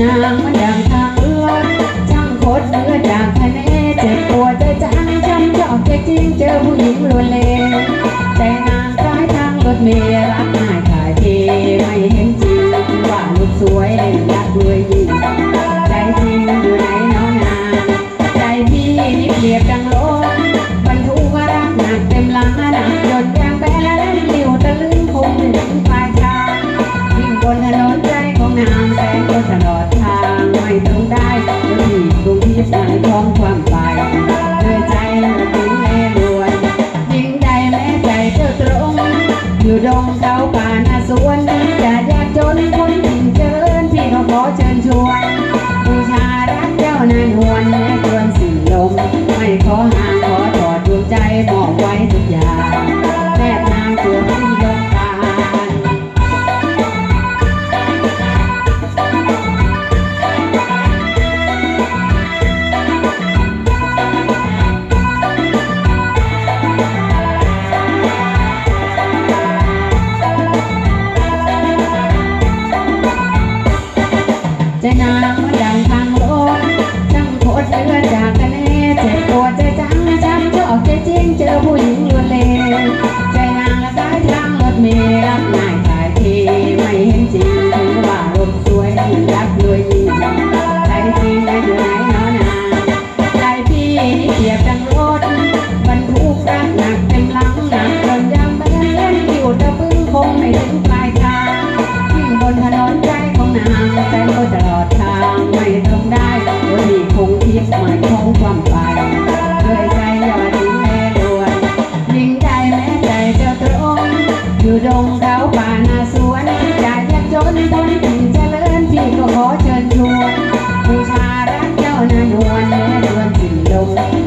นางมันดังทางเลือช่างโคตรเนื้อจากทะเลเจ็บปวดใจจังช้ำชอบใจจริงเจอผู้หญิงรวนเล่แต่นางคล้ายทางรถเมล์รักง่ายขายเทไม่เห็นจริงว่าลูกสวยเล่นรักด้วยยิ่ง ดวงที่สายท้องความ ใจนางมันดังทางรถช่างโคตรเลือดจากกันแน่เจ็บปวดใจจังช้ำชอบใจจริงเจอผู้หญิงลวนเลใจนางละสายทางรถเมล์รักง่ายขายทีไม่เห็นจริงถึงว่ารถสวยรักรวยยิ่งใจจริงอยู่ไหนเนาะนาใจพี่นี่เปรียบดังรถบรรทุกรักหนักเต็มหลังหนักจนยางแบนอยู่ตะปึ้งคงไม่ถึง เจ้านานวลแม้ดวนสิ้นลม